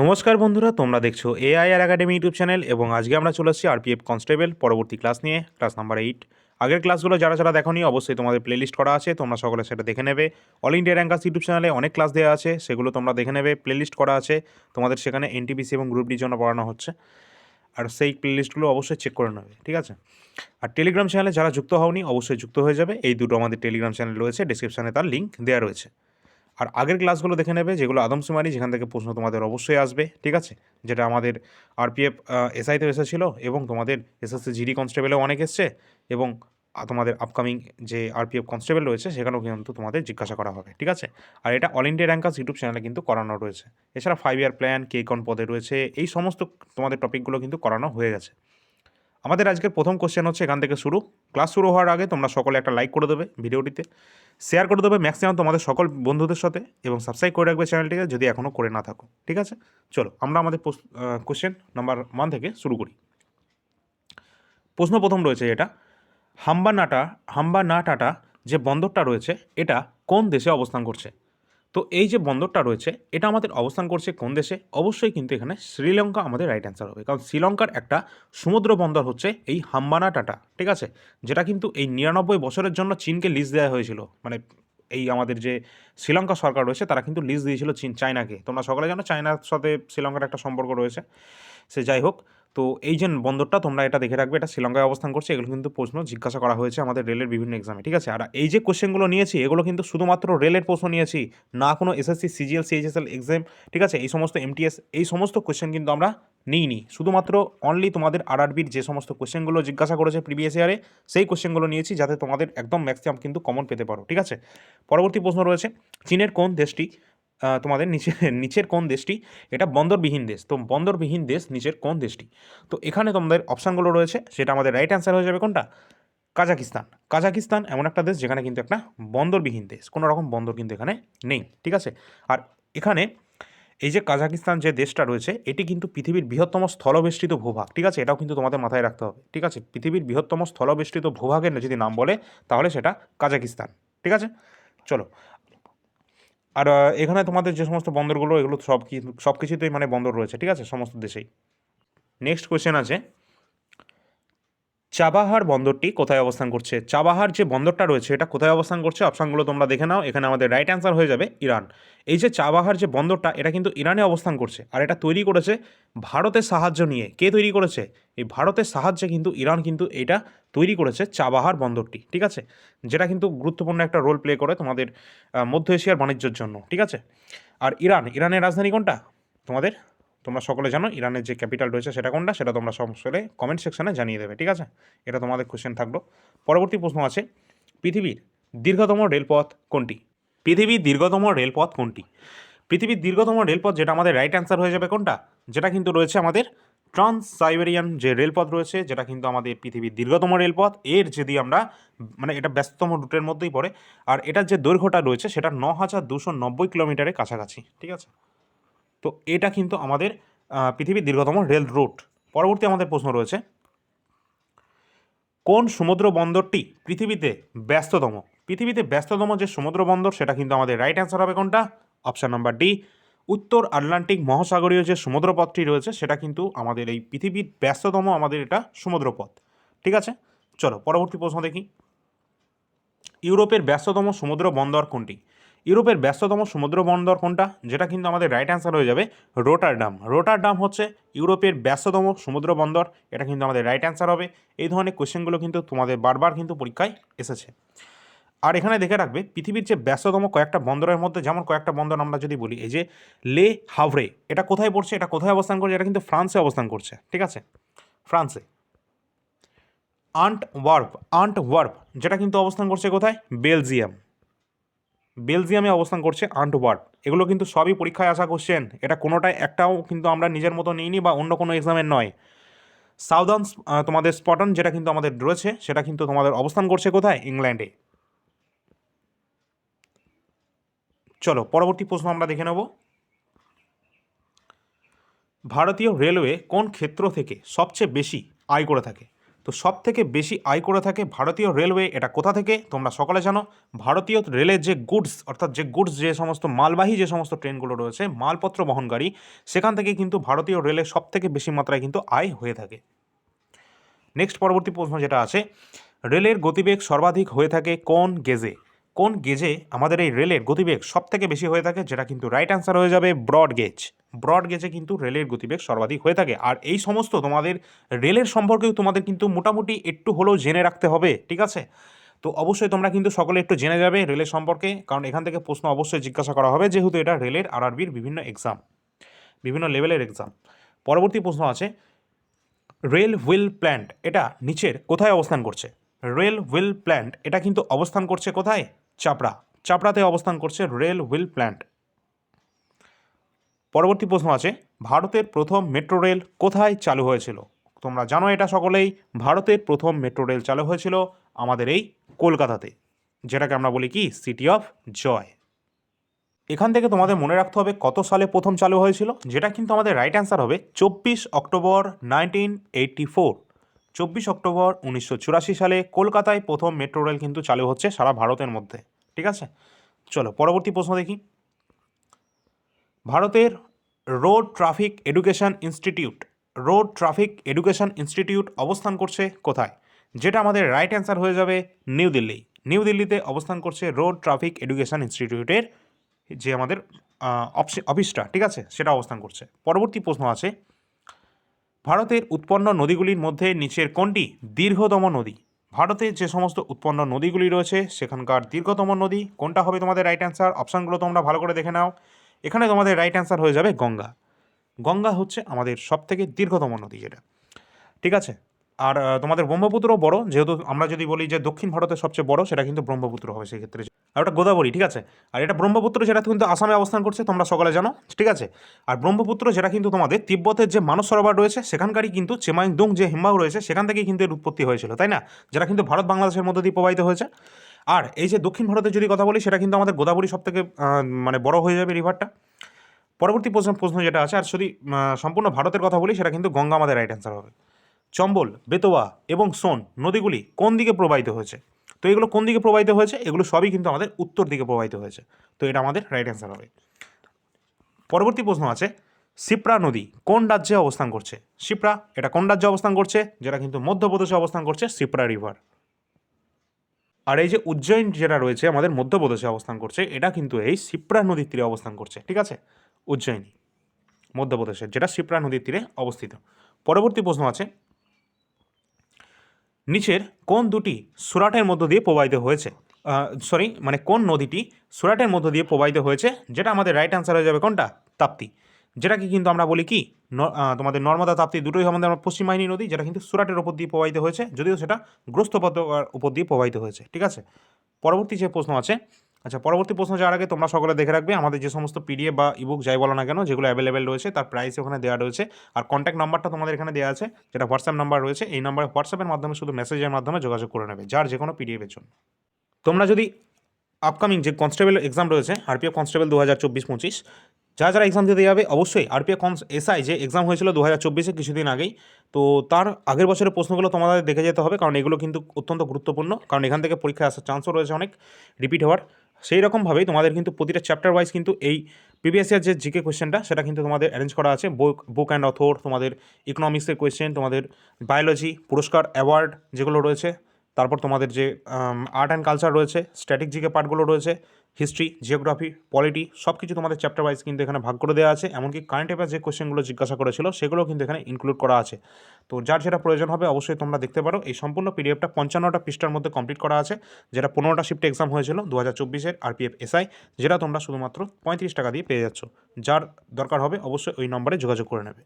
নমস্কার বন্ধুরা, তোমরা দেখছ এআইআর একাডেমি ইউটিউব চ্যানেল এবং আজকে আমরা চলে এসেছি আরপিএফ কনস্টেবল পরবর্তী ক্লাস নিয়ে, ক্লাস নাম্বার এইট আগের ক্লাসগুলো যারা যারা দেখোনি, অবশ্যই তোমাদের প্লেলিস্ট করা আছে, তোমরা সকলে সেটা দেখে নেবে। অল ইন্ডিয়া র্যাঙ্কার্স ইউটিউব চ্যানেলে অনেক ক্লাস দেওয়া আছে, সেগুলো তোমরা দেখে নেবে প্লেলিস্ট করা আছে, তোমাদের সেখানে এনটিপিসি এবং গ্রুপ ডির জন্য পড়ানো হচ্ছে। আর সেই প্লেলিস্টগুলো অবশ্যই চেক করে নেবে, ঠিক আছে? আর টেলিগ্রাম চ্যানেলে যারা যুক্ত হওনি, অবশ্যই যুক্ত হয়ে যাবে, এই দুটো আমাদের টেলিগ্রাম চ্যানেল রয়েছে ডিসক্রিপশানে তার লিঙ্ক দেওয়া রয়েছে। আর আগের ক্লাসগুলো দেখে নেবে, যেগুলো আদমশুমারি যেখান থেকে প্রশ্ন তোমাদের অবশ্যই আসবে, ঠিক আছে? যেটা আমাদের আরপিএফ এসআইতে এসেছিল এবং তোমাদের এসএসসি জিডি কনস্টেবলেও অনেক এসছে এবং তোমাদের আপকামিং যে আরপিএফ কনস্টেবল রয়েছে, সেখানেও কিন্তু তোমাদের জিজ্ঞাসা করা হবে, ঠিক আছে? আর এটা অল ইন্ডিয়া র্যাঙ্কার্স ইউটিউব চ্যানেলে কিন্তু করানো রয়েছে। এছাড়া ফাইভ ইয়ার প্ল্যান কে কোন পদে রয়েছে, এই সমস্ত তোমাদের টপিকগুলো কিন্তু করানো হয়ে গেছে। আমাদের আজকের প্রথম কোশ্চেন হচ্ছে এখান থেকে শুরু। ক্লাস শুরু হওয়ার আগে তোমরা সকলে একটা লাইক করে দেবে ভিডিওটিতে। শেয়ার করে দেবে ম্যাক্সিমাম তোমাদের সকল বন্ধুদের সাথে এবং সাবস্ক্রাইব করে রাখবে চ্যানেলটিকে যদি এখনও করে না থাকো। ঠিক আছে? চলো, আমরা আমাদের কোশ্চেন নাম্বার ওয়ান থেকে শুরু করি। প্রশ্ন প্রথম রয়েছে এটা। হাম্বানাটা, হাম্বানাটাটা যে বন্দরটা রয়েছে, এটা কোন দেশে অবস্থান করছে? তো এই যে বন্দরটা রয়েছে, এটা আমাদের অবস্থান করছে কোন দেশে? অবশ্যই কিন্তু এখানে শ্রীলঙ্কা আমাদের রাইট অ্যান্সার হবে। কারণ শ্রীলঙ্কার একটা সমুদ্র বন্দর হচ্ছে এই হাম্বানা টাটা, ঠিক আছে? যেটা কিন্তু এই নিরানব্বই বছরের জন্য চীনকে লিজ দেওয়া হয়েছিল। মানে এই আমাদের যে শ্রীলঙ্কা সরকার রয়েছে, তারা কিন্তু লিজ দিয়েছিল চীন, চায়নাকে। তোমরা সকলে জানো, চায়নার সাথে শ্রীলঙ্কার একটা সম্পর্ক রয়েছে। সে যাই হোক তো এই যে বন্দরটা তোমরা এটা দেখে রাখবে, এটা শ্রীলঙ্কায় অবস্থান করছে, এগুলো কিন্তু প্রশ্ন জিজ্ঞাসা করা হয়েছে আমাদের রেলের বিভিন্ন এক্সামে ঠিক আছে? আর এই যে কোশ্চেনগুলো নিয়েছি, এগুলো কিন্তু শুধুমাত্র রেলের প্রশ্ন নিয়েছি, না কোনো এসএসসি সিজিএল সিএইচএসএল এক্সাম ঠিক আছে? এই সমস্ত এমটিএস এই সমস্ত কোশ্চেন কিন্তু আমরা নিইনি। শুধুমাত্র অনলি তোমাদের আরআরবির যে সমস্ত কোশ্চেনগুলো জিজ্ঞাসা করেছে প্রিভিয়াস ইয়ারে সেই কোশ্চেনগুলো নিয়েছি, যাতে তোমাদের একদম ম্যাক্সিমাম কিন্তু কমন পেতে পারো, ঠিক আছে? পরবর্তী প্রশ্ন রয়েছে, চীনের কোন দেশটি তোমাদের নিচে, নিচের কোন দেশটি? এটা বন্দরবিহীন দেশ। তো বন্দরবিহীন দেশ নিচের কোন দেশটি? তো এখানে তোমাদের অপশানগুলো রয়েছে। সেটা আমাদের রাইট অ্যান্সার হয়ে যাবে কোনটা? কাজাকিস্তান। কাজাকিস্তান এমন একটা দেশ যেখানে কিন্তু একটা বন্দরবিহীন দেশ। কোনো রকম বন্দর কিন্তু এখানে নেই। ঠিক আছে? আর এখানে এই যে কাজাকিস্তান যে দেশটা রয়েছে, এটি কিন্তু পৃথিবীর বৃহত্তম স্থলবেষ্টিত ভূভাগ। ঠিক আছে? এটাও কিন্তু তোমাদের মাথায় রাখতে হবে। ঠিক আছে? পৃথিবীর বৃহত্তম স্থলবেষ্টিত ভূভাগের যদি নাম বলে, তাহলে সেটা কাজাকিস্তান। ঠিক আছে? চলো। আর এখানে তোমাদের যে সমস্ত বন্দরগুলো, এগুলো সব সব কিছুতেই মানে বন্দর রয়েছে, ঠিক আছে? সমস্ত দেশেই। নেক্সট কোয়েশ্চেন আছে। চাবাহার বন্দরটি কোথায় অবস্থান করছে? চাবাহার যে বন্দরটা রয়েছে, এটা কোথায় অবস্থান করছে? অপশানগুলো তোমরা দেখে নাও, এখানে আমাদের রাইট অ্যান্সার হয়ে যাবে ইরান। এই যে চাবাহার যে বন্দরটা, এটা কিন্তু ইরানে অবস্থান করছে, আর এটা তৈরি করেছে ভারতের সাহায্য নিয়ে। কে তৈরি করেছে? এই ভারতের সাহায্যে কিন্তু ইরান কিন্তু এটা তৈরি করেছে চাবাহার বন্দরটি, ঠিক আছে? যেটা কিন্তু গুরুত্বপূর্ণ একটা রোল প্লে করে তোমাদের মধ্য এশিয়ার বাণিজ্যের জন্য, ঠিক আছে? আর ইরান, ইরানের রাজধানী কোনটা? তোমাদের তোমরা সকলে জানো ইরানের যে ক্যাপিটাল রয়েছে সেটা কোনটা? সেটা তোমরা সকলে কমেন্ট সেকশনে জানিয়ে দেবে, ঠিক আছে? এটা তোমাদের কোশ্চেন থাকল। পরবর্তী প্রশ্ন আছে, পৃথিবীর দীর্ঘতম রেলপথ কোনটি? পৃথিবীর দীর্ঘতম রেলপথ কোনটি? পৃথিবীর দীর্ঘতম রেলপথ যেটা আমাদের রাইট অ্যান্সার হয়ে যাবে কোনটা? যেটা কিন্তু রয়েছে আমাদের ট্রান্স সাইবেরিয়ান যে রেলপথ রয়েছে, যেটা কিন্তু আমাদের পৃথিবীর দীর্ঘতম রেলপথ। এর যদি আমরা মানে এটা ব্যস্ততম রুটের মধ্যেই পড়ে। আর এটার যে দৈর্ঘ্যটা রয়েছে সেটা ন হাজার দুশো নব্বই কিলোমিটারের কাছাকাছি, ঠিক আছে? তো এটা কিন্তু আমাদের পৃথিবীর দীর্ঘতম রেল রুট। পরবর্তী আমাদের প্রশ্ন রয়েছে, কোন সমুদ্র বন্দরটি পৃথিবীতে ব্যস্ততম? পৃথিবীতে ব্যস্ততম যে সমুদ্র বন্দর, সেটা কিন্তু আমাদের রাইট অ্যান্সার হবে কোনটা? অপশান নাম্বার ডি উত্তর আটলান্টিক মহাসাগরীয় যে সমুদ্রপথটি রয়েছে, সেটা কিন্তু আমাদের এই পৃথিবীর ব্যস্ততম আমাদের এটা সমুদ্রপথ। ঠিক আছে? চলো, পরবর্তী প্রশ্ন দেখি। ইউরোপের ব্যস্ততম সমুদ্র বন্দর কোনটি? ইউরোপের ব্যস্ততম সমুদ্র বন্দর কোনটা? যেটা কিন্তু আমাদের রাইট অ্যান্সার হয়ে যাবে রোটারডাম। রোটারডাম হচ্ছে ইউরোপের ব্যস্ততম সমুদ্র বন্দর। এটা কিন্তু আমাদের রাইট অ্যান্সার হবে। এই ধরনের কোশ্চেনগুলো কিন্তু তোমাদের বারবার কিন্তু পরীক্ষায় এসেছে। আর এখানে দেখে রাখবে, পৃথিবীর যে ব্যস্ততম কয়েকটা বন্দরের মধ্যে, যেমন কয়েকটা বন্দর আমরা যদি বলি, এই যে লে হাভরে, এটা কোথায় পড়ছে, এটা কোথায় অবস্থান করছে, এটা কিন্তু ফ্রান্সে অবস্থান করছে, ঠিক আছে? ফ্রান্সে। আন্ট ওয়ার্প আন্ট ওয়ার্প যেটা কিন্তু অবস্থান করছে কোথায়? বেলজিয়াম। বেলজিয়ামে অবস্থান করছে আন্ট ওয়ার্প এগুলো কিন্তু সবই পরীক্ষায় আসা কোশ্চেন এটা কোনোটাই একটাও কিন্তু আমরা নিজের মতো নিইনি বা অন্য কোনো এক্সামের নয়। সাউদার্ন তোমাদের স্পটন, যেটা কিন্তু আমাদের রয়েছে, সেটা কিন্তু তোমাদের অবস্থান করছে কোথায়? ইংল্যান্ডে। চলো, পরবর্তী প্রশ্ন আমরা দেখে নেব। ভারতীয় রেলওয়ে কোন ক্ষেত্র থেকে সবচেয়ে বেশি আয় করে থাকে? তো সব থেকে বেশি আয় করে থাকে ভারতীয় রেলওয়ে এটা কোথা থেকে? তোমরা সকালে জানো, ভারতীয় রেলের যে গুডস অর্থাৎ যে গুডস যে সমস্ত মালবাহী যে সমস্ত ট্রেনগুলো রয়েছে, মালপত্র বহনকারী সেখান থেকে কিন্তু ভারতীয় রেলের সব থেকে বেশি মাত্রায় কিন্তু আয় হয়ে থাকে। নেক্সট পরবর্তী প্রশ্ন যেটা আছে, রেলের গতিবেগ সর্বাধিক হয়ে থাকে কোন গেজে? কোন গেজে আমাদের এই রেলের গতিবেগ সব থেকে বেশি হয়ে থাকে? যেটা কিন্তু রাইট অ্যান্সার হয়ে যাবে ব্রড গেজ ব্রড গেজে কিন্তু রেলের গতিবেগ সর্বাধিক হয়ে থাকে। আর এই সমস্ত তোমাদের রেলের সম্পর্কেও তোমাদের কিন্তু মোটামুটি একটু হলেও জেনে রাখতে হবে, ঠিক আছে? তো অবশ্যই তোমরা কিন্তু সকলে একটু জেনে যাবে রেলের সম্পর্কে, কারণ এখান থেকে প্রশ্ন অবশ্যই জিজ্ঞাসা করা হবে, যেহেতু এটা রেলের আরআরবির বিভিন্ন এক্সাম বিভিন্ন লেভেলের এক্সাম পরবর্তী প্রশ্ন আছে রেল হুইল প্ল্যান্ট এটা নিচের কোথায় অবস্থান করছে? রেল হুইল প্ল্যান্ট এটা কিন্তু অবস্থান করছে কোথায়? চাপড়া, চাপড়াতে অবস্থান করছে রেল হুইল প্ল্যান্ট। পরবর্তী প্রশ্ন আছে, ভারতের প্রথম মেট্রো রেল কোথায় চালু হয়েছিল? তোমরা জানো এটা সকলেই, ভারতের প্রথম মেট্রো রেল চালু হয়েছিল আমাদের এই কলকাতাতে, যেটাকে আমরা বলি কি, সিটি অফ জয়। এখান থেকে তোমাদের মনে রাখতে হবে কত সালে প্রথম চালু হয়েছিল, যেটা কিন্তু আমাদের রাইট অ্যান্সার হবে চব্বিশ অক্টোবর নাইনটিন এইটটি ফোর। চব্বিশ অক্টোবর উনিশশো চুরাশি সালে কলকাতায় প্রথম মেট্রো রেল কিন্তু চালু হচ্ছে সারা ভারতের মধ্যে। ঠিক আছে? চলো, পরবর্তী প্রশ্ন দেখি। ভারতের road traffic education institute, road traffic education institute অবস্থান করছে কোথায়? যেটা আমাদের রাইট অ্যান্সার হয়ে যাবে নিউ দিল্লি। নিউ দিল্লিতে অবস্থান করছে রোড ট্রাফিক এডুকেশন ইনস্টিটিউটের যে আমাদের অফিসটা, ঠিক আছে? সেটা অবস্থান করছে। পরবর্তী প্রশ্ন আছে ভারতের উৎপন্ন নদীগুলির মধ্যে নিচের কোনটি দীর্ঘতম নদী? ভারতের যে সমস্ত উৎপন্ন নদীগুলি রয়েছে, সেখানকার দীর্ঘতম নদী কোনটা হবে তোমাদের রাইট অ্যান্সার অপশানগুলো তোমরা ভালো করে দেখে নাও। এখানে তোমাদের রাইট অ্যান্সার হয়ে যাবে গঙ্গা। গঙ্গা হচ্ছে আমাদের সব থেকে দীর্ঘতম নদী যেটা ঠিক আছে? আর তোমাদের ব্রহ্মপুত্রও বড়, যেহেতু আমরা যদি বলি যে দক্ষিণ ভারতের সবচেয়ে বড়, সেটা কিন্তু ব্রহ্মপুত্র হবে সেই ক্ষেত্রে আর ওটা গোদাবরী, ঠিক আছে? আর এটা ব্রহ্মপুত্র যেটা কিন্তু আসামে অবস্থান করছে, তোমরা সকলে জানো, ঠিক আছে? আর ব্রহ্মপুত্র যেটা কিন্তু তোমাদের তিব্বতের যে মানস সরোবর রয়েছে, সেখানকারই কিন্তু চেমাইদুং যে হিমবাহ রয়েছে, সেখান থেকেই কিন্তু এর উৎপত্তি হয়েছিল, তাই না? যেটা কিন্তু ভারত বাংলাদেশের মধ্যে দিয়ে প্রবাহিত হয়েছে। আর এই যে দক্ষিণ ভারতের যদি কথা বলি, সেটা কিন্তু আমাদের গোদাবরী সব থেকে মানে বড় হয়ে যাবে রিভারটা। পরবর্তী প্রশ্ন প্রশ্ন যেটা আছে, আর যদি সম্পূর্ণ ভারতের কথা বলি, সেটা কিন্তু গঙ্গা আমাদের রাইট অ্যান্সার হবে। চম্বল, বেতোয়া এবং সোন নদীগুলি কোন দিকে প্রবাহিত হয়েছে? তো এগুলো কোন দিকে প্রবাহিত হয়েছে? এগুলো সবই কিন্তু আমাদের উত্তর দিকে প্রবাহিত হয়েছে। তো এটা আমাদের রাইট অ্যান্সার হবে। পরবর্তী প্রশ্ন আছে সিপ্রা নদী কোন রাজ্যে অবস্থান করছে? সিপ্রা এটা কোন রাজ্যে অবস্থান করছে? যেটা কিন্তু মধ্যপ্রদেশে অবস্থান করছে সিপ্রা রিভার আর এই যে উজ্জয়ন যেটা রয়েছে, আমাদের মধ্যপ্রদেশে অবস্থান করছে, এটা কিন্তু এই সিপ্রা নদীর তীরে অবস্থান করছে, ঠিক আছে? উজ্জয়িনী, মধ্যপ্রদেশের, যেটা সিপ্রা নদীর তীরে অবস্থিত। পরবর্তী প্রশ্ন আছে নিচের কোন দুটি সুরাটের মধ্য দিয়ে প্রবাহিত হয়েছে? সরি মানে কোন নদীটি সুরাটের মধ্য দিয়ে প্রবাহিত হয়েছে? যেটা আমাদের রাইট অ্যান্সার হয়ে যাবে কোনটা? তাপ্তি। যেটাকে কিন্তু আমরা বলি কি? তোমাদের নর্মদা তাপ্তি দুটোই আমাদের আমার পশ্চিম বাহিনী নদী, যেটা কিন্তু সুরাটের উপর দিয়ে প্রবাহিত হয়েছে, যদিও সেটা গ্রস্ত উপর দিয়ে প্রবাহিত হয়েছে, ঠিক আছে? পরবর্তী যে প্রশ্ন আছে আচ্ছা পরবর্তী প্রশ্ন যাওয়ার আগে তোমরা সকলে দেখে রাখবে, আমাদের যে সমস্ত পিডিএফ বা ইবুক যাই বলো না কেন, যেগুলো অ্যাভেলেবেল রয়েছে, তার প্রাইস ওখানে দেওয়া রয়েছে। আর কন্ট্যাক্ট নাম্বারটা তোমাদের এখানে দেওয়া আছে, যেটা হোয়াটসঅ্যাপ নাম্বার রয়েছে, এই নাম্বারে হোয়াটসঅ্যাপের মাধ্যমে শুধু মেসেজের মাধ্যমে যোগাযোগ করে নেবে, যার যে কোনো পিডিএফের জন্য। তোমরা যদি আপকামিং যে কনস্টেবল এক্সাম রয়েছে আরপিএফ কনস্টেবল দু হাজার চব্বিশ পঁচিশ, যারা যারা এক্সাম দিতে যাবে, অবশ্যই আরপিএফ কনস এসআই যে এক্সাম হয়েছিল দু হাজার চব্বিশে কিছুদিন আগেই, তো তার আগের বছরের প্রশ্নগুলো তোমাদের দেখে যেতে হবে, কারণ এগুলো কিন্তু অত্যন্ত গুরুত্বপূর্ণ, কারণ এখান থেকে পরীক্ষায় আসার চান্সও রয়েছে অনেক রিপিট হওয়ার। সেই রকমভাবেই তোমাদের কিন্তু প্রতিটা চ্যাপ্টার ওয়াইজ কিন্তু এই প্রিভিয়াস ইয়ার যে জিকে কোয়েশ্চেনটা সেটা কিন্তু তোমাদের অ্যারেঞ্জ করা আছে। বুক বুক অ্যান্ড অথর তোমাদের ইকোনমিক্সের কোয়েশ্চেন তোমাদের বায়োলজি পুরস্কার অ্যাওয়ার্ড যেগুলো রয়েছে, তারপর তোমাদের যে আর্ট অ্যান্ড কালচার রয়েছে স্ট্যাটিক জিকে পার্টগুলো রয়েছে হিস্ট্রি জিওগ্রাফি পলিটি সব কিছু তোমাদের চ্যাপ্টার ওয়াইজ কিন্তু এখানে ভাগ করে দেওয়া আছে। এমনকি কারেন্ট অ্যাফেয়ার্স যে কোয়েশ্চেনগুলো জিজ্ঞাসা করেছিল সেগুলো কিন্তু এখানে ইনক্লুড করা আছে। তো যার যেটা প্রয়োজন হবে অবশ্যই তোমরা দেখতে পারো। এই সম্পূর্ণ পিডিএফটা পঞ্চান্নটা পৃষ্ঠার মধ্যে কমপ্লিট করা আছে, যেটা পনেরোটা শিফটে এক্সাম হয়েছিল দু হাজার চব্বিশের আরপিএফ এসআই যেটা তোমরা শুধুমাত্র পঁয়ত্রিশ টাকা দিয়ে পেয়ে যাচ্ছ। যার দরকার হবে অবশ্যই ওই নম্বরে যোগাযোগ করে নেবে।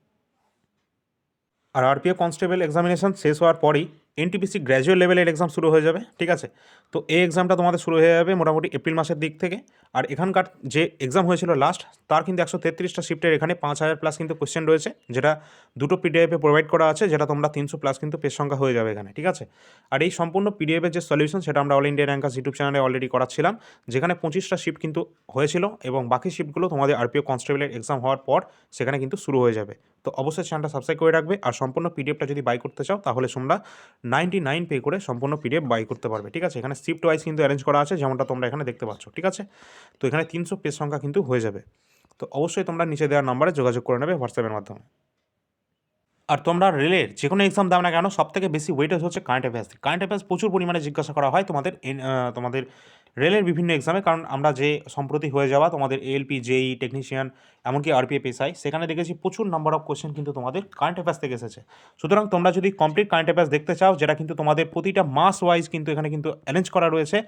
আর আরপিএফ কনস্টেবল এক্সামিনেশন শেষ হওয়ার পরই এনটিপিসি গ্র্যাজুয়েট লেভেলের এক্সাম শুরু হয়ে যাবে, ঠিক আছে? তো এই এক্সামটা তোমাদের শুরু হয়ে যাবে মোটামুটি এপ্রিল মাসের দিক থেকে। আর এখানকার যে এক্সাম হয়েছিল লাস্ট তার কিন্তু একশো তেত্রিশটা শিফটের এখানে পাঁচ হাজার প্লাস কিন্তু কোশ্চেন রয়েছে, যেটা দুটো পিডিএফে প্রোভাইড করা আছে, যেটা তোমরা তিনশো প্লাস কিন্তু পেজ সংখ্যা হয়ে যাবে এখানে, ঠিক আছে? আর এই সম্পূর্ণ পিডিএফের যে সলিউশন সেটা আমরা অল ইন্ডিয়া র্যাঙ্কাস ইউটিউব চ্যানেলে অলরেডি করাচ্ছিলাম, যেখানে পঁচিশটা শিফট কিন্তু হয়েছিল এবং বাকি শিফটগুলো তোমাদের আরপিএফ কনস্টেবলের এক্সাম হওয়ার পর সেখানে কিন্তু শুরু হয়ে যাবে। তো অবশ্যই চ্যানেলটা সাবস্ক্রাইব করে রাখবে, আর সম্পূর্ণ পিডিএফটা যদি বাই করতে চাও, তাহলে তোমরা নাইনটি নাইন পে করে সম্পূর্ণ পিডিএফ বাই করতে পারবে, ঠিক আছে? এখানে শিফট ওয়াইজ কিন্তু অ্যারেঞ্জ করা আছে, যেমনটা তোমরা এখানে দেখতে পাচ্ছ, ঠিক আছে? তো এখানে তিনশো পেজ সংখ্যা কিন্তু হয়ে যাবে। তো অবশ্যই তোমরা নিচে দেওয়ার নাম্বারে যোগাযোগ করে নেবে হোয়াটসঅ্যাপের মাধ্যমে। আর তোমরা রেলের যে কোনো এক্সাম দাও না কেন সব থেকে বেশি ওয়েটেজ হচ্ছে কারেন্ট অ্যাফেয়ার্স কারেন্ট অ্যাফেয়ার্স প্রচুর পরিমাণে জিজ্ঞাসা করা হয় তোমাদের তোমাদের রেলের বিভিন্ন এক্সামে কারণ আমরা যে সম্প্রতি হয়ে যাওয়া তোমাদের এএলপি জেই টেকনিশিয়ান এমনকি আরপিএফ এসআই সেখানে দেখেছি প্রচুর নাম্বার অফ কোশ্চেন কিন্তু তোমাদের কারেন্ট অ্যাফেয়ার্স থেকে এসেছে। সুতরাং তোমরা যদি কমপ্লিট কারেন্ট অ্যাফেয়ার্স দেখতে চাও, যেটা কিন্তু তোমাদের প্রতিটা মাস ওয়াইজ কিন্তু এখানে কিন্তু অ্যারেঞ্জ করা রয়েছে,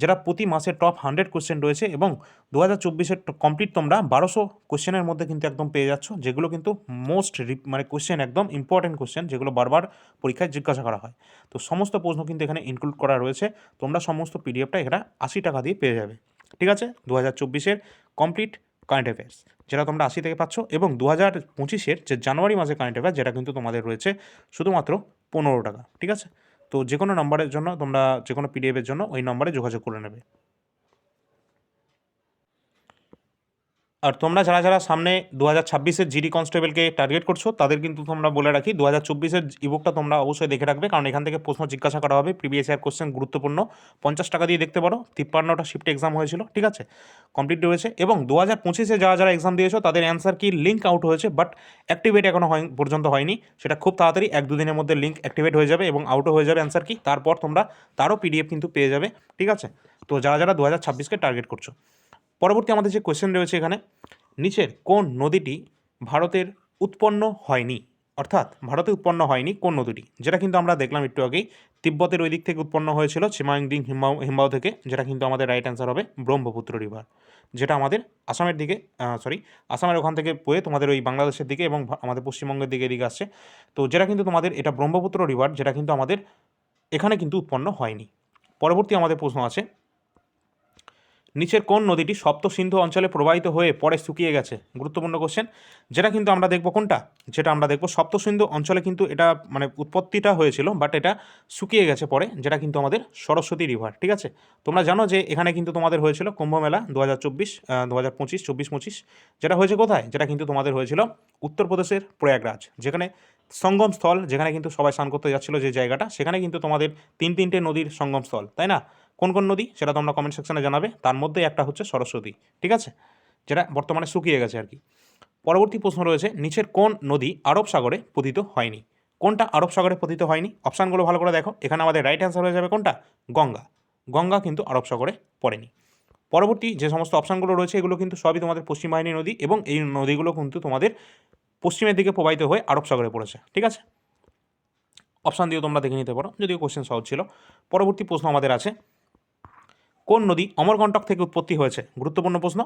যেটা প্রতি মাসে টপ হান্ড্রেড কোশ্চেন রয়েছে এবং দু হাজার চব্বিশের কমপ্লিট তোমরা বারোশো কোশ্চেনের মধ্যে কিন্তু একদম পেয়ে যাচ্ছ, যেগুলো কিন্তু মোস্ট মানে কোশ্চেন একদম ইম্পর্টেন্ট কোশ্চেন যেগুলো বারবার পরীক্ষায় জিজ্ঞাসা করা হয়। তো সমস্ত প্রশ্ন কিন্তু এখানে ইনক্লুড করা রয়েছে, তোমরা সমস্ত পিডিএফটা এখানে আশি টাকা দিয়ে পেয়ে যাবে। ঠিক আছে? দু হাজার চব্বিশের কমপ্লিট কারেন্ট অ্যাফেয়ার্স যেটা তোমরা আশি থেকে পাচ্ছ এবং দু হাজার পঁচিশের যে জানুয়ারি মাসে কারেন্ট অ্যাফেয়ার্স যেটা কিন্তু তোমাদের রয়েছে শুধুমাত্র পনেরো টাকা। ঠিক আছে? তো যে কোনো নম্বরের জন্য তোমরা যে কোনো পিডিএফের জন্য ওই নম্বরে যোগাযোগ করে নেবে। আর তোমরা যারা যারা সামনে দু হাজার ছাব্বিশের জিডি কনস্টেবলকে টার্গেট করছ, তাদের কিন্তু তোমরা বলে রাখি দু হাজার চব্বিশের ইবুকটা তোমরা অবশ্যই দেখে রাখবে, কারণ এখান থেকে প্রশ্ন জিজ্ঞাসা করা হবে প্রিভিয়াস ইয়ার কোশ্চেন গুরুত্বপূর্ণ। পঞ্চাশ টাকা দিয়ে দেখতে পারো, তিপ্পান্নটা শিফট এক্সাম হয়েছিল, ঠিক আছে? কমপ্লিট হয়েছে, এবং দু হাজার পঁচিশে যারা যারা এক্সাম দিয়েছ, তাদের অ্যান্সার কি লিঙ্ক আউট হয়েছে বাট অ্যাক্টিভেট এখনও হয় পর্যন্ত হয়নি। সেটা খুব তাড়াতাড়ি, এক দুদিনের মধ্যে লিঙ্ক অ্যাক্টিভেট হয়ে যাবে এবং আউটও হয়ে যাবে অ্যান্সার কি, তারপর তোমরা তারও পিডিএফ কিন্তু পেয়ে যাবে, ঠিক আছে? তো যারা যারা দু হাজার ছাব্বিশকে টার্গেট করছ। পরবর্তী আমাদের যে কোয়েশ্চেন রয়েছে এখানে, নিচের কোন নদীটি ভারতের উৎপন্ন হয়নি? অর্থাৎ ভারতে উৎপন্ন হয়নি কোন নদীটি? যেটা কিন্তু আমরা দেখলাম একটু আগেই, তিব্বতের ওই দিক থেকে উৎপন্ন হয়েছিল চিমাংডিং হিম্বাও হিম্বাও থেকে, যেটা কিন্তু আমাদের রাইট অ্যান্সার হবে ব্রহ্মপুত্র রিভার যেটা আমাদের আসামের দিকে সরি আসামের ওখান থেকে বয়ে তোমাদের ওই বাংলাদেশের দিকে এবং আমাদের পশ্চিমবঙ্গের দিকে এদিকে আসছে। তো যেটা কিন্তু তোমাদের, এটা ব্রহ্মপুত্র রিভার যেটা কিন্তু আমাদের এখানে কিন্তু উৎপন্ন হয়নি। পরবর্তী আমাদের প্রশ্ন আছে নিচের কোন নদীটি সপ্ত সিন্ধু অঞ্চলে প্রবাহিত হয়ে পরে শুকিয়ে গেছে? গুরুত্বপূর্ণ কোশ্চেন যেটা কিন্তু আমরা দেখব কোনটা? যেটা আমরা দেখব সপ্ত সিন্ধু অঞ্চলে কিন্তু এটা মানে উৎপত্তিটা হয়েছিল বাট এটা শুকিয়ে গেছে পরে, যেটা কিন্তু আমাদের সরস্বতী রিভার ঠিক আছে? তোমরা জানো যে এখানে কিন্তু তোমাদের হয়েছিল কুম্ভ মেলা দু হাজার চব্বিশ দু হাজার পঁচিশ, চব্বিশ পঁচিশ। যেটা হয়েছে কোথায়? যেটা কিন্তু তোমাদের হয়েছিল উত্তরপ্রদেশের প্রয়াগরাজ, যেখানে সঙ্গম স্থল, যেখানে কিন্তু সবাই স্নান করতে যাচ্ছিল যে জায়গাটা, সেখানে কিন্তু তোমাদের তিন তিনটে নদীর সঙ্গম স্থল, তাই না? কোন কোন নদী সেটা তোমরা কমেন্ট সেকশনে জানাবে। তার মধ্যে একটা হচ্ছে সরস্বতী, ঠিক আছে? যেটা বর্তমানে শুকিয়ে গেছে আর কি। পরবর্তী প্রশ্ন রয়েছে, নিচের কোন নদী আরব সাগরে পতিত হয়নি? কোনটা আরব সাগরে পতিত হয়নি? অপশানগুলো ভালো করে দেখো। এখানে আমাদের রাইট অ্যান্সার হয়ে যাবে কোনটা? গঙ্গা। গঙ্গা কিন্তু আরব সাগরে পড়েনি। পরবর্তী যে সমস্ত অপশানগুলো রয়েছে, এগুলো কিন্তু সবই তোমাদের পশ্চিম বাহিনী নদী এবং এই নদীগুলো কিন্তু তোমাদের পশ্চিমের দিকে প্রবাহিত হয়ে আরব সাগরে পড়েছে, ঠিক আছে? অপশান দিয়েও তোমরা দেখে নিতে পারো, যদিও কোশ্চেন সহজ ছিল। পরবর্তী প্রশ্ন আমাদের আছে কোন নদী অমরকণ্টক থেকে উৎপত্তি হয়েছে? গুরুত্বপূর্ণ প্রশ্ন।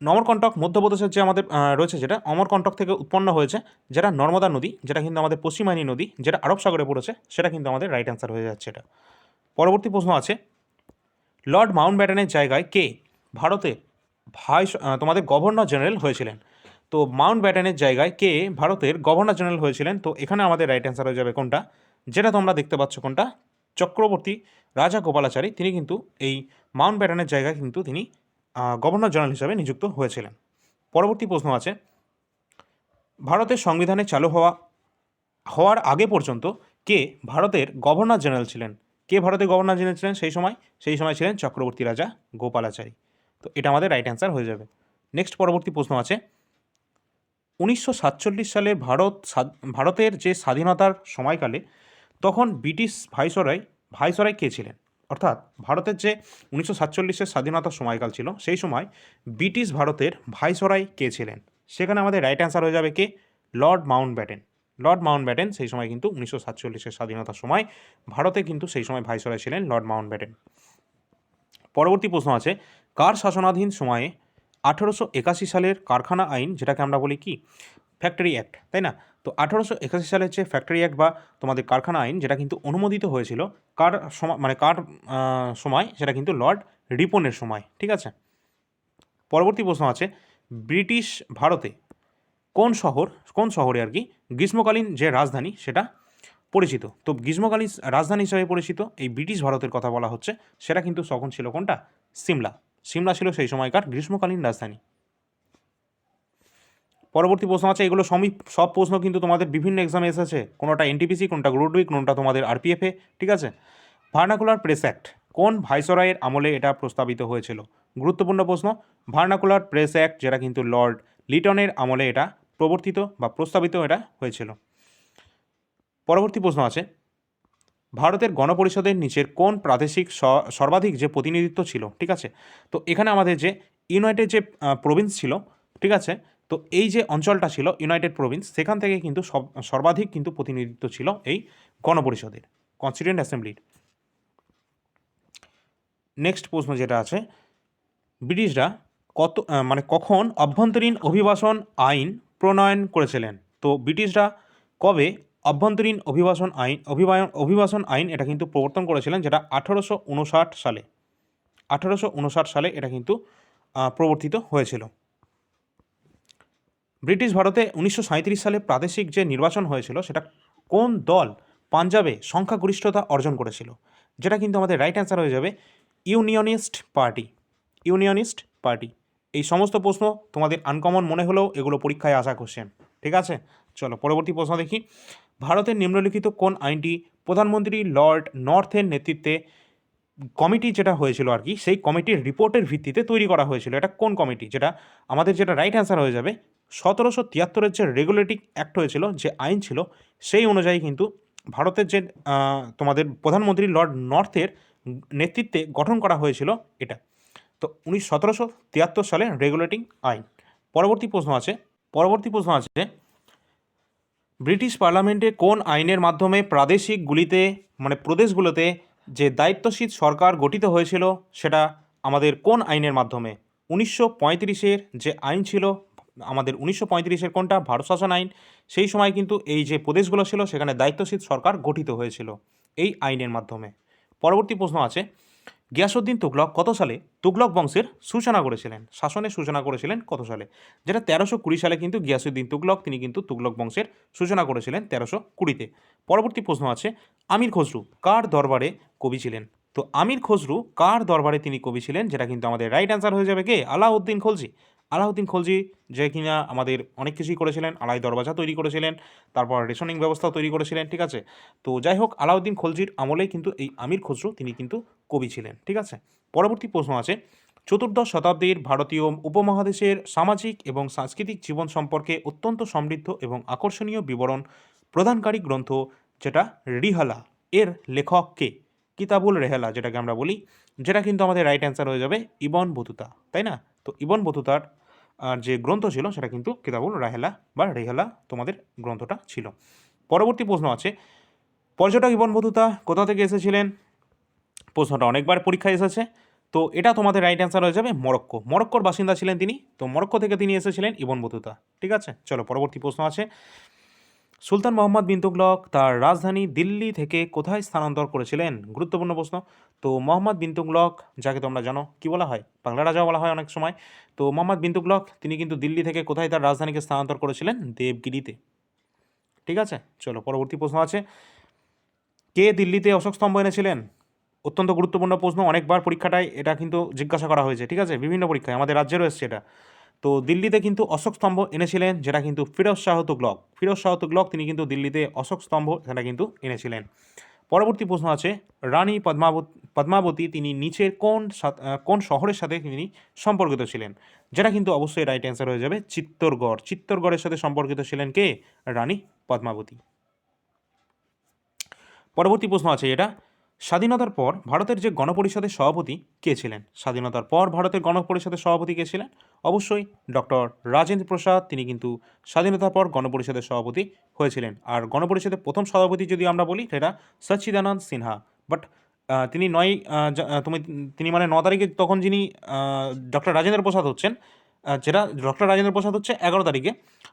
অমরকণ্টক মধ্যপ্রদেশের যে আমাদের রয়েছে যেটা, অমরকণ্টক থেকে উৎপন্ন হয়েছে যেটা নর্মদা নদী, যেটা কিন্তু আমাদের পশ্চিমানী নদী, যেটা আরব সাগরে পড়েছে, সেটা কিন্তু আমাদের রাইট অ্যান্সার হয়ে যাচ্ছে এটা। পরবর্তী প্রশ্ন আছে, লর্ড মাউন্ট ব্যাটেনের জায়গায় কে ভারতের ভাই তোমাদের গভর্নর জেনারেল হয়েছিলেন? তো মাউন্ট ব্যাটেনের জায়গায় কে ভারতের গভর্নর জেনারেল হয়েছিলেন? তো এখানে আমাদের রাইট অ্যান্সার হয়ে যাবে কোনটা? যেটা তোমরা দেখতে পাচ্ছ কোনটা? চক্রবর্তী রাজা গোপালাচারী, তিনি কিন্তু এই মাউন্ট ব্যাটেনের জায়গায় কিন্তু তিনি গভর্নর জেনারেল হিসাবে নিযুক্ত হয়েছিলেন। পরবর্তী প্রশ্ন আছে, ভারতের সংবিধানে চালু হওয়া, হওয়ার আগে পর্যন্ত কে ভারতের গভর্নর জেনারেল ছিলেন? কে ভারতের গভর্নর জেনারেল ছিলেন সেই সময়? সেই সময় ছিলেন চক্রবর্তী রাজা গোপালাচারী। তো এটা আমাদের রাইট অ্যান্সার হয়ে যাবে। নেক্সট পরবর্তী প্রশ্ন আছে, উনিশশো সাতচল্লিশ সালে ভারত ভারতের যে স্বাধীনতার সময়কালে তখন ব্রিটিশ ভাইসরয় ভাইসরয় কে ছিলেন? অর্থাৎ ভারতের যে উনিশশো সাতচল্লিশের স্বাধীনতার সময়কাল ছিল, সেই সময় ব্রিটিশ ভারতের ভাইসরয় কে ছিলেন? সেখানে আমাদের রাইট অ্যান্সার হয়ে যাবে কে? Lord Mountbatten Lord Mountbatten সেই সময় কিন্তু উনিশশো সাতচল্লিশের স্বাধীনতার সময় ভারতে কিন্তু সেই সময় ভাইসরয় ছিলেন লর্ড মাউন্ট ব্যাটেন পরবর্তী প্রশ্ন আছে, কার শাসনাধীন সময়ে আঠেরোশো একাশি সালের কারখানা আইন, যেটাকে আমরা বলি কি? ফ্যাক্টরি অ্যাক্ট, তাই না? তো আঠেরোশো একাশি সালের যে ফ্যাক্টরি অ্যাক্ট বা তোমাদের কারখানা আইন, যেটা কিন্তু অনুমোদিত হয়েছিল, কার সময় মানে কার সময়, সেটা কিন্তু লর্ড রিপনের সময়, ঠিক আছে? পরবর্তী প্রশ্ন আছে, ব্রিটিশ ভারতে কোন শহর, কোন শহরে আর কি গ্রীষ্মকালীন যে রাজধানী, সেটা পরিচিত? তো গ্রীষ্মকালীন রাজধানী হিসেবে পরিচিত, এই ব্রিটিশ ভারতের কথা বলা হচ্ছে, সেটা কিন্তু তখন ছিল কোনটা? সিমলা। সিমলা ছিল সেই সময়কার গ্রীষ্মকালীন রাজধানী। পরবর্তী প্রশ্ন আছে, এগুলো সবই, সব প্রশ্ন কিন্তু তোমাদের বিভিন্ন এক্সামে এসেছে। কোনোটা এনটিপিসি কোনটা গ্রুপ ডি কোনটা তোমাদের আরপিএফে ঠিক আছে? ভার্নাকুলার প্রেস অ্যাক্ট কোন ভাইসরয়ের আমলে এটা প্রস্তাবিত হয়েছিল? গুরুত্বপূর্ণ প্রশ্ন ভার্নাকুলার প্রেস অ্যাক্ট যেটা কিন্তু লর্ড লিটনের আমলে এটা প্রবর্তিত বা প্রস্তাবিত এটা হয়েছিল। পরবর্তী প্রশ্ন আছে, ভারতের গণপরিষদের নিচের কোন প্রাদেশিক সর্বাধিক যে প্রতিনিধিত্ব ছিল, ঠিক আছে? তো এখানে আমাদের যে ইউনাইটেড যে প্রভিন্স ছিল, ঠিক আছে? তো এই যে অঞ্চলটা ছিল ইউনাইটেড প্রভিন্স সেখান থেকে কিন্তু সর্বাধিক কিন্তু প্রতিনিধিত্ব ছিল এই গণপরিষদের কনস্টিটিউয়েন্ট অ্যাসেম্বলির নেক্সট প্রশ্ন যেটা আছে, ব্রিটিশরা কত মানে কখন অভ্যন্তরীণ অভিবাসন আইন প্রণয়ন করেছিলেন? তো ব্রিটিশরা কবে অভ্যন্তরীণ অভিবাসন আইন, অভিবায়ন, অভিবাসন আইন এটা কিন্তু প্রবর্তন করেছিলেন যেটা আঠারোশো উনষাট সালে। আঠারোশো উনষাট সালে এটা কিন্তু প্রবর্তিত হয়েছিল। ব্রিটিশ ভারতে উনিশশো সাঁইত্রিশ সালে প্রাদেশিক যে নির্বাচন হয়েছিল, সেটা কোন দল পাঞ্জাবে সংখ্যাগরিষ্ঠতা অর্জন করেছিল? যেটা কিন্তু আমাদের রাইট অ্যান্সার হয়ে যাবে ইউনিয়নিস্ট পার্টি ইউনিয়নিস্ট পার্টি এই সমস্ত প্রশ্ন তোমাদের আনকমন মনে হলেও এগুলো পরীক্ষায় আসা কোশ্চেন ঠিক আছে? চলো, পরবর্তী প্রশ্ন দেখি। ভারতের নিম্নলিখিত কোন আইনটি প্রধানমন্ত্রী লর্ড নর্থের নেতৃত্বে কমিটি যেটা হয়েছিল আর কি, সেই কমিটির রিপোর্টের ভিত্তিতে তৈরি করা হয়েছিল। এটা কোন কমিটি? যেটা আমাদের যেটা রাইট অ্যান্সার হয়ে যাবে সতেরোশো তিয়াত্তরের যে রেগুলেটিং অ্যাক্ট হয়েছিল, যে আইন ছিল, সেই অনুযায়ী কিন্তু ভারতের যে তোমাদের প্রধানমন্ত্রী লর্ড নর্থের নেতৃত্বে গঠন করা হয়েছিল এটা। তো উনিশ সতেরোশো তিয়াত্তর সালে রেগুলেটিং আইন। পরবর্তী প্রশ্ন আছে, পরবর্তী প্রশ্ন আছে ব্রিটিশ পার্লামেন্টে কোন আইনের মাধ্যমে প্রাদেশিকগুলিতে মানে প্রদেশগুলোতে যে দায়িত্বশীল সরকার গঠিত হয়েছিল, সেটা আমাদের কোন আইনের মাধ্যমে? উনিশশো পঁয়ত্রিশের যে আইন ছিল আমাদের উনিশশো পঁয়ত্রিশের কোনটা? ভারত শাসন আইন। সেই সময় কিন্তু এই যে প্রদেশগুলো ছিল, সেখানে দায়িত্বশীল সরকার গঠিত হয়েছিল এই আইনের মাধ্যমে। পরবর্তী প্রশ্ন আছে, গিয়াসুদ্দিন তুগলক কত সালে তুগলক বংশের সূচনা করেছিলেন? শাসনের সূচনা করেছিলেন কত সালে? যেটা তেরোশো কুড়ি সালে কিন্তু গিয়াসুদ্দিন তুগলক, তিনি কিন্তু তুগলক বংশের সূচনা করেছিলেন তেরোশো কুড়িতে। পরবর্তী প্রশ্ন আছে, আমির খসরু কার দরবারে কবি ছিলেন? তো আমির খসরু কার দরবারে তিনি কবি ছিলেন? যেটা কিন্তু আমাদের রাইট অ্যান্সার হয়ে যাবে কে? আলাউদ্দিন খলজি। আলাউদ্দিন খলজি, যে কিনা আমাদের অনেক কিছুই করেছিলেন, আলাই দরবাজা তৈরি করেছিলেন, তারপর রেশনিং ব্যবস্থা তৈরি করেছিলেন, ঠিক আছে? তো যাই হোক আলাউদ্দিন খলজির আমলেই কিন্তু এই আমির খসরু তিনি কিন্তু কবি ছিলেন, ঠিক আছে? পরবর্তী প্রশ্ন আছে, চতুর্দশ শতাব্দীর ভারতীয় উপমহাদেশের সামাজিক এবং সাংস্কৃতিক জীবন সম্পর্কে অত্যন্ত সমৃদ্ধ এবং আকর্ষণীয় বিবরণ প্রদানকারী গ্রন্থ, যেটা রিহালা, এর লেখক কে? কিতাবুল রেহালা, যেটাকে আমরা বলি, যেটা কিন্তু আমাদের রাইট অ্যান্সার হয়ে যাবে ইবন বতুতা, তাই না? তো ইবন বতুতার আর যে গ্রন্থ ছিল সেটা কিন্তু কিতাবুল রাহেলা বা রেহেলা তোমাদের গ্রন্থটা ছিল। পরবর্তী প্রশ্ন আছে, পর্যটক ইবন কোথা থেকে এসেছিলেন? প্রশ্নটা অনেকবার পরীক্ষায় এসেছে। তো এটা তোমাদের রাইট অ্যান্সার হয়ে যাবে মরক্কো। মরক্কোর বাসিন্দা ছিলেন তিনি, তো মরক্কো থেকে তিনি এসেছিলেন ইবন ঠিক আছে? চলো, পরবর্তী প্রশ্ন আছে। সুলতান মোহাম্মদ বিন তুগলক তার রাজধানী দিল্লি থেকে কোথায় স্থানান্তর করেছিলেন? গুরুত্বপূর্ণ প্রশ্ন। তো মোহাম্মদ বিন তুগলক, যাকে তোমরা জানো, কি বলা হয়? বাংলা রাজা বলা হয় অনেক সময়। তো মোহাম্মদ বিন তুগলক, তিনি কিন্তু দিল্লি থেকে কোথায় তার রাজধানীকে স্থানান্তর করেছিলেন? দেবগিরিতে। ঠিক আছে? চলো, পরবর্তী প্রশ্ন আছে। কে দিল্লিতে অশোক স্তম্ভ এনেছিলেন? অত্যন্ত গুরুত্বপূর্ণ প্রশ্ন, অনেকবার পরীক্ষাটায় এটা কিন্তু জিজ্ঞাসা করা হয়েছে। ঠিক আছে? বিভিন্ন পরীক্ষায়, আমাদের রাজ্যেরও এসছে এটা। তো দিল্লিতে কিন্তু অশোক স্তম্ভ এনেছিলেন, যেটা কিন্তু ফিরোজ শাহ তুগলক। ফিরোজ শাহ তুগলক, তিনি কিন্তু দিল্লিতে অশোক স্তম্ভ, সেটা কিন্তু এনেছিলেন। পরবর্তী প্রশ্ন আছে, রানী পদ্মাবতী পদ্মাবতী তিনি নিচের কোন কোন শহরের সাথে তিনি সম্পর্কিত ছিলেন? যেটা কিন্তু অবশ্যই রাইট অ্যান্সার হয়ে যাবে, চিত্তরগড়। চিত্তরগড়ের সাথে সম্পর্কিত ছিলেন কে? রানী পদ্মাবতী। পরবর্তী প্রশ্ন আছে এটা স্বাধীনতার পর ভারতের যে গণপরিষদের সভাপতি কে ছিলেন? স্বাধীনতার পর ভারতের গণপরিষদের সভাপতি কে ছিলেন? অবশ্যই ডক্টর রাজেন্দ্র প্রসাদ, তিনি কিন্তু স্বাধীনতার পর গণপরিষদের সভাপতি হয়েছিলেন। আর গণপরিষদের প্রথম সভাপতি যদি আমরা বলি, সেটা সচ্চিদানন্দ সিনহা। বাট তিনি নয় তুমি, তিনি মানে ন তারিখে তখন যিনি ডক্টর রাজেন্দ্র প্রসাদ হচ্ছেন যেটা ডক্টর রাজেন্দ্র প্রসাদ হচ্ছে এগারো তারিখে।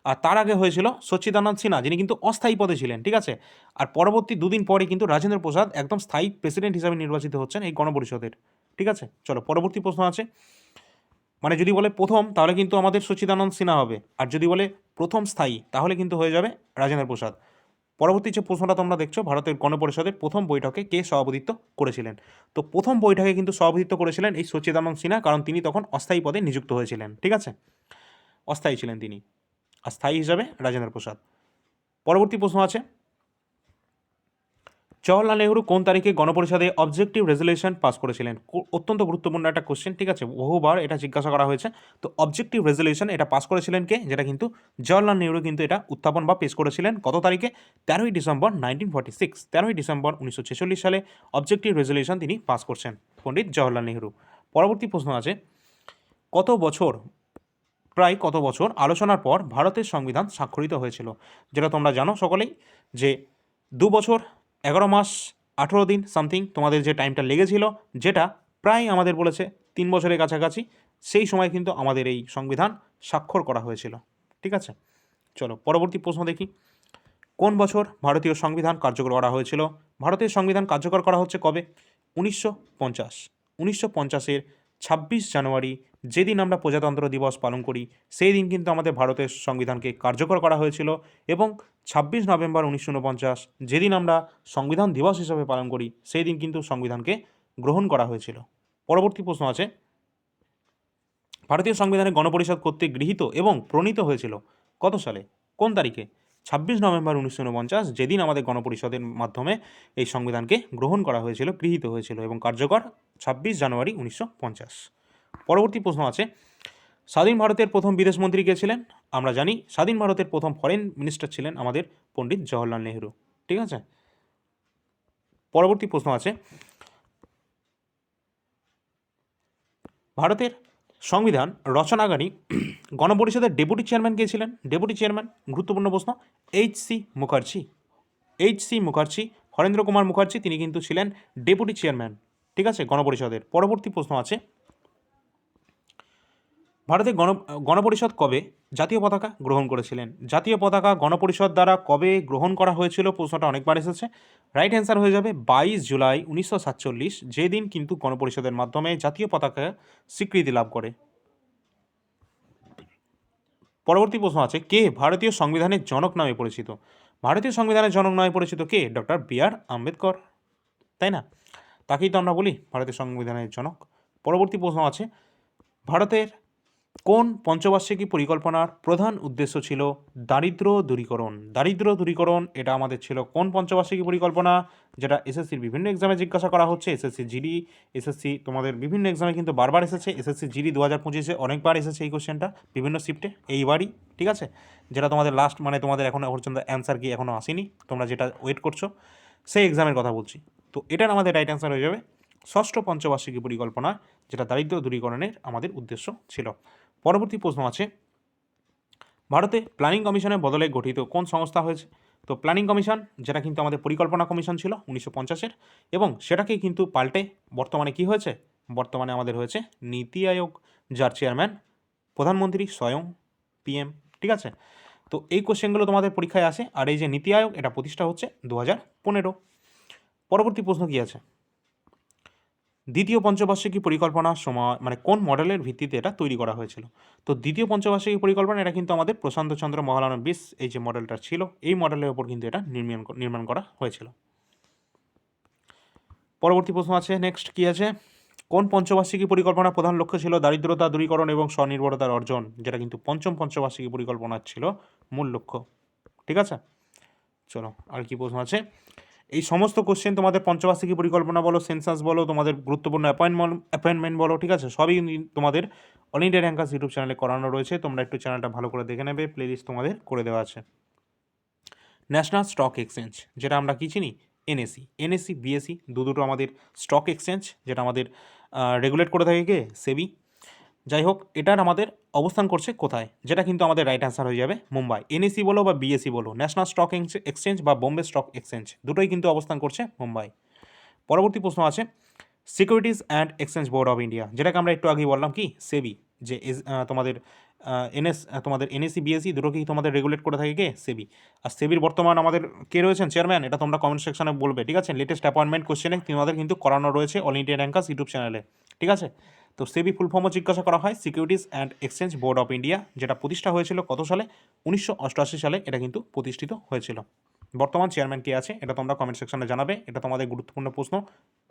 আর তার আগে হয়েছিল সচ্চিদানন্দ সিনহা, যিনি কিন্তু অস্থায়ী পদে ছিলেন, ঠিক আছে? আর পরবর্তী দুদিন পরে কিন্তু রাজেন্দ্র প্রসাদ একদম স্থায়ী প্রেসিডেন্ট হিসাবে নির্বাচিত হচ্ছেন এই গণপরিষদের, ঠিক আছে? চলো, পরবর্তী প্রশ্ন আছে। মানে যদি বলে প্রথম, তাহলে কিন্তু আমাদের সচ্চিদানন্দ সিনহা হবে। আর যদি বলে প্রথম স্থায়ী, তাহলে কিন্তু হয়ে যাবে রাজেন্দ্র প্রসাদ। পরবর্তী যে প্রশ্নটা তোমরা দেখছ, ভারতের গণপরিষদের প্রথম বৈঠকে কে সভাপতিত্ব করেছিলেন? তো প্রথম বৈঠকে কিন্তু সভাপতিত্ব করেছিলেন এই সচিদানন্দ সিনহা, কারণ তিনি তখন অস্থায়ী পদে নিযুক্ত হয়েছিলেন, ঠিক আছে? অস্থায়ী ছিলেন তিনি আর স্থায়ী হিসাবে রাজেন্দ্র প্রসাদ। পরবর্তী প্রশ্ন আছে জওয়াহরলাল নেহরু কোন তারিখে গণপরিষদে অবজেক্টিভ রেজলিউশন পাস করেছিলেন? অত্যন্ত গুরুত্বপূর্ণ একটা কোশ্চেন ঠিক আছে? বহুবার এটা জিজ্ঞাসা করা হয়েছে। তো অবজেক্টিভ রেজলিউশন এটা পাস করেছিলেন কে? যেটা কিন্তু জওয়াহরলাল নেহরু কিন্তু এটা উত্থাপন বা পেশ করেছিলেন কত তারিখে? তেরোই ডিসেম্বর নাইনটিন ফর্টি সিক্স তেরোই ডিসেম্বর উনিশশো ছেচল্লিশ সালে অবজেক্টিভ রেজলিউশন তিনি পাস করছেন পণ্ডিত জওয়াহরলাল নেহরু। পরবর্তী প্রশ্ন আছে, কত বছর, প্রায় কত বছর আলোচনার পর ভারতের সংবিধান স্বাক্ষরিত হয়েছিল? যেটা তোমরা জানো সকলেই যে দু বছর এগারো মাস, আঠেরো দিন সামথিং তোমাদের যে টাইমটা লেগেছিল, যেটা প্রায় আমাদের বলেছে তিন বছরের কাছাকাছি, সেই সময় কিন্তু আমাদের এই সংবিধান স্বাক্ষর করা হয়েছিল। ঠিক আছে? চলো, পরবর্তী প্রশ্ন দেখি। কোন বছর ভারতীয় সংবিধান কার্যকর করা হয়েছিল? ভারতের সংবিধান কার্যকর করা হচ্ছে কবে? উনিশশো পঞ্চাশ। উনিশশো পঞ্চাশের ছাব্বিশ জানুয়ারি যেদিন আমরা প্রজাতন্ত্র দিবস পালন করি সেই দিন কিন্তু আমাদের ভারতের সংবিধানকে কার্যকর করা হয়েছিল এবং ছাব্বিশ নভেম্বর উনিশশো উনপঞ্চাশ, যেদিন আমরা সংবিধান দিবস হিসাবে পালন করি সেই দিন কিন্তু সংবিধানকে গ্রহণ করা হয়েছিল। পরবর্তী প্রশ্ন আছে। ভারতীয় সংবিধানে গণপরিষদ কর্তৃক গৃহীত এবং প্রণীত হয়েছিল কত সালে? কোন তারিখে? ছাব্বিশ নভেম্বর উনিশশো উনপঞ্চাশ, যেদিন আমাদের গণপরিষদের মাধ্যমে এই সংবিধানকে গ্রহণ করা হয়েছিল, গৃহীত হয়েছিল এবং কার্যকর ছাব্বিশ জানুয়ারি উনিশশো পঞ্চাশ। পরবর্তী প্রশ্ন আছে, স্বাধীন ভারতের প্রথম বিদেশমন্ত্রী কে ছিলেন? আমরা জানি স্বাধীন ভারতের প্রথম ফরেন মিনিস্টার ছিলেন আমাদের পণ্ডিত জওহরলাল নেহরু, ঠিক আছে? পরবর্তী প্রশ্ন আছে, ভারতের সংবিধান রচনাকারী গণপরিষদের ডেপুটি চেয়ারম্যান কে ছিলেন? ডেপুটি চেয়ারম্যান, গুরুত্বপূর্ণ প্রশ্ন, H C Mukherjee, H C Mukherjee, Harendra Kumar Mukherjee, তিনি কিন্তু ছিলেন ডেপুটি চেয়ারম্যান, ঠিক আছে, গণপরিষদের। পরবর্তী প্রশ্ন আছে ভারতের গণ, গণপরিষদ কবে জাতীয় পতাকা গ্রহণ করেছিলেন? জাতীয় পতাকা গণপরিষদ দ্বারা কবে গ্রহণ করা হয়েছিল? প্রশ্নটা অনেকবার এসেছে। রাইট অ্যান্সার হয়ে যাবে বাইশ জুলাই উনিশশো সাতচল্লিশ যেদিন কিন্তু গণপরিষদের মাধ্যমে জাতীয় পতাকা স্বীকৃতি লাভ করে। পরবর্তী প্রশ্ন আছে, কে ভারতীয় সংবিধানের জনক নামে পরিচিত? ভারতীয় সংবিধানের জনক নামে পরিচিত কে? Doctor B R Ambedkar. তাই না? তাকেই তো আমরা বলি ভারতীয় সংবিধানের জনক। পরবর্তী প্রশ্ন আছে, ভারতের কোন পঞ্চবার্ষিকী পরিকল্পনার প্রধান উদ্দেশ্য ছিল দারিদ্র দূরীকরণ? দারিদ্র দূরীকরণ, এটা আমাদের ছিল কোন পঞ্চবার্ষিকী পরিকল্পনা? যেটা এসএসসির বিভিন্ন এক্সামে জিজ্ঞাসা করা হচ্ছে এসএসসি জিডি এসএসসি তোমাদের বিভিন্ন এক্সামে কিন্তু বারবার এসেছে এসএসসি জিডি দু হাজার পঁচিশে অনেকবার এসেছে এই কোশ্চেনটা বিভিন্ন শিফটে এইবারই, ঠিক আছে? যেটা তোমাদের লাস্ট মানে তোমাদের এখনও পর্যন্ত অ্যান্সার কি এখনও আসেনি, তোমরা যেটা ওয়েট করছ, সেই এক্সামের কথা বলছি। তো এটার আমাদের রাইট অ্যান্সার হয়ে যাবে ষষ্ঠ পঞ্চবার্ষিকী পরিকল্পনা, যেটা দারিদ্র দূরীকরণের আমাদের উদ্দেশ্য ছিল। পরবর্তী প্রশ্ন আছে, ভারতে প্ল্যানিং কমিশনের বদলে গঠিত কোন সংস্থা হয়েছে? তো প্ল্যানিং কমিশন যেটা কিন্তু আমাদের পরিকল্পনা কমিশন ছিল উনিশশো পঞ্চাশের, এবং সেটাকেই কিন্তু পাল্টে বর্তমানে কি হয়েছে? বর্তমানে আমাদের হয়েছে নীতি আয়োগ, যার চেয়ারম্যান প্রধানমন্ত্রী স্বয়ং পিএম ঠিক আছে? তো এই কোশ্চেনগুলো তোমাদের পরীক্ষায় আসে, আর এই যে নীতি আয়োগ, এটা প্রতিষ্ঠা হচ্ছে দু হাজার পনেরো। পরবর্তী প্রশ্ন কী আছে? দ্বিতীয় পঞ্চবার্ষিকী পরিকল্পনার সময় মানে কোন মডেলের ভিত্তিতে এটা তৈরি করা হয়েছিল? তো দ্বিতীয় পঞ্চবার্ষিকী পরিকল্পনা, এটা কিন্তু আমাদের প্রশান্ত চন্দ্র মহালানবিস এই যে মডেলটা ছিল, এই মডেলের ওপর কিন্তু এটা নির্মাণ নির্মাণ করা হয়েছিল। পরবর্তী প্রশ্ন আছে নেক্সট কি আছে? কোন পঞ্চবার্ষিকী পরিকল্পনার প্রধান লক্ষ্য ছিল? দারিদ্রতা, দূরীকরণ এবং স্বনির্ভরতার অর্জন, যেটা কিন্তু পঞ্চম পঞ্চবার্ষিকী পরিকল্পনার ছিল মূল লক্ষ্য। ঠিক আছে? চলো, আর কি প্রশ্ন আছে? এই সমস্ত কোশ্চেন তোমাদের পঞ্চবার্ষিকী পরিকল্পনা বলো সেন্সাস বলো, তোমাদের গুরুত্বপূর্ণ অ্যাপয়েন্টমেন্ট অ্যাপয়েন্টমেন্ট বলো, ঠিক আছে? সবই তোমাদের অল ইন্ডিয়া র্যাঙ্কার্স ইউটিউব চ্যানেলে করানো রয়েছে। তোমরা একটু চ্যানেলটা ভালো করে দেখে নেবে প্লেলিস্ট তোমাদের করে দেওয়া আছে। ন্যাশনাল স্টক এক্সচেঞ্জ যেটা আমরা কি চিনি? এনএসি এনএসি বিএসসি দু দুটো আমাদের স্টক এক্সচেঞ্জ যেটা আমাদের রেগুলেট করে থাকে কে? সেবি যাই হোক এটার আমাদের অবস্থান করছে কোথায়? যেটা কিন্তু আমাদের রাইট অ্যান্সার হয়ে যাবে মুম্বাই। এনএসি বলো বা বিএসি বলো ন্যাশনাল স্টক এক্সচেঞ্জ বা বোম্বে স্টক এক্সচেঞ্জ দুটোই কিন্তু অবস্থান করছে মুম্বাই। পরবর্তী প্রশ্ন আছে securities and exchange board of India যেটাকে আমরা একটু আগেই বললাম কি সেবি যে তোমাদের এনএস তোমাদের এনএসি বিএসসি দুটোকেই তোমাদের রেগুলেট করে থাকে কে? সেবি আর সেবির বর্তমান আমাদের কে রয়েছেন? চেয়ারম্যান এটা তোমরা কমেন্ট সেকশনে বলবে, ঠিক আছে? লেটেস্ট অ্যাপয়েন্টমেন্ট কোশ্চেনে তোমাদের কিন্তু করানো রয়েছে অল ইন্ডিয়া র্যাঙ্কার্স ইউটিউব চ্যানেলে ঠিক আছে? তো সেবি ফুল ফর্মও জিজ্ঞাসা করা হয় securities and exchange board of India যেটা প্রতিষ্ঠা হয়েছিল কত সালে? উনিশশো অষ্টআশি সালে এটা কিন্তু প্রতিষ্ঠিত হয়েছিল। বর্তমান চেয়ারম্যান কে আছে? এটা তোমরা কমেন্ট সেকশনে জানাবে। এটা তোমাদের গুরুত্বপূর্ণ প্রশ্ন,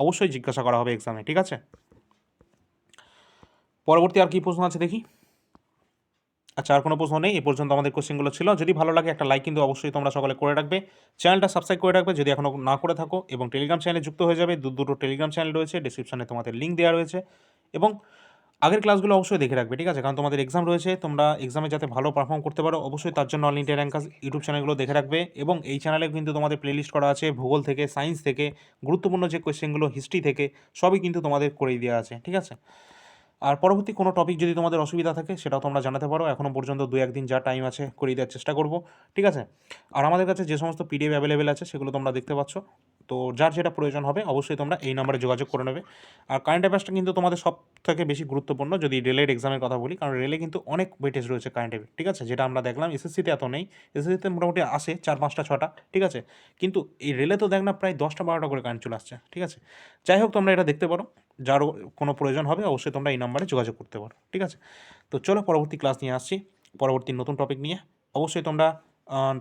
অবশ্যই জিজ্ঞাসা করা হবে এক্সামে ঠিক আছে? পরবর্তী আর কি প্রশ্ন আছে দেখি। আচ্ছা আর কোনো প্রশ্ন নেই? এ পর্যন্ত আমাদের কোশ্চেনগুলো ছিল। যদি ভালো লাগে একটা লাইক কিন্তু অবশ্যই তোমরা সকলে করে রাখবে। চ্যানেলটা সাবস্ক্রাইব করে রাখবে। যদি এখনও না করে থাকো এবং টেলিগ্রাম চ্যানেলে যুক্ত হয়ে যাবে, দু দুটো টেলিগ্রাম চ্যানেল রয়েছে। ডিসক্রিপশনে তোমাদের লিঙ্ক দেওয়া রয়েছে। এবং আগের ক্লাসগুলো অবশ্যই দেখে রাখবে, ঠিক আছে? কারণ তোমাদের এক্সাম রয়েছে। তোমরা এক্সামে যাতে ভালো পারফর্ম করতে পারো, অবশ্যই তার জন্য অল ইন্ডিয়া র্যাঙ্কাস ইউটিউব চ্যানেলগুলো দেখে রাখবে। এবং এই চ্যানেলে কিন্তু তোমাদের প্লেলিস্ট করা আছে ভূগোল থেকে সায়েন্স থেকে, গুরুত্বপূর্ণ যে কোয়েশ্চেনগুলো হিস্ট্রি থেকে, সবই কিন্তু তোমাদের করেই দেওয়া আছে, ঠিক আছে? আর পরবর্তী কোনো টপিক যদি তোমাদের অসুবিধা থাকে, সেটাও তোমরা জানাতে পারো। এখনও পর্যন্ত দু একদিন যা টাইম আছে করিয়ে দেওয়ার চেষ্টা করব, ঠিক আছে? আর আমাদের কাছে যে সমস্ত পিডিএফ অ্যাভেলেবেল আছে, সেগুলো তোমরা দেখতে পাচ্ছ। তো যার যেটা প্রয়োজন হবে, অবশ্যই তোমরা এই নাম্বারে যোগাযোগ করে নেবে। আর কারেন্ট অ্যাফেয়ার্সটা কিন্তু তোমাদের সব থেকে বেশি গুরুত্বপূর্ণ, যদি রেলের এক্সামের কথা বলি, কারণ রেলে কিন্তু অনেক ওয়েটেজ রয়েছে কারেন্ট অ্যাফেয়ার ঠিক আছে? যেটা আমরা দেখলাম এসএসসিতে এত নেই। এসএসসিতে মোটামুটি আসে চার, পাঁচটা, ছটা, ঠিক আছে? কিন্তু এই রেলে তো দেখ না, প্রায় দশটা, বারোটা করে কারেন্ট চলে আসছে, ঠিক আছে? যাই হোক, তোমরা এটা দেখতে পারো। যারও কোনো প্রয়োজন হবে, অবশ্যই তোমরা এই নাম্বারে যোগাযোগ করতে পারো, ঠিক আছে? তো চলো পরবর্তী ক্লাস নিয়ে আসছি, পরবর্তী নতুন টপিক নিয়ে। অবশ্যই তোমরা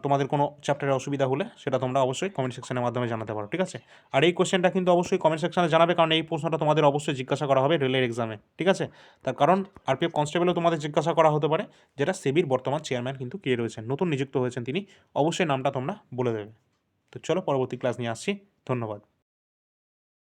তোমাদের কোনো চ্যাপ্টারে অসুবিধা হলে সেটা তোমরা অবশ্যই কমেন্ট সেকশনের মাধ্যমে জানাতে পারো, ঠিক আছে? আর এই কোশ্চেনটা কিন্তু অবশ্যই কমেন্ট সেকশনে জানাবে, কারণ এই প্রশ্নটা তোমাদের অবশ্যই জিজ্ঞাসা করা হবে রেলের এক্সামে ঠিক আছে? তার কারণ আরপিএফ কনস্টেবলও তোমাদের জিজ্ঞাসা করা হতে পারে, যেটা সেবির বর্তমান চেয়ারম্যান কিন্তু কে রয়েছেন, নতুন নিযুক্ত হয়েছেন তিনি, অবশ্যই নামটা তোমরা বলে দেবে। তো চলো পরবর্তী ক্লাস নিয়ে আসছি, ধন্যবাদ।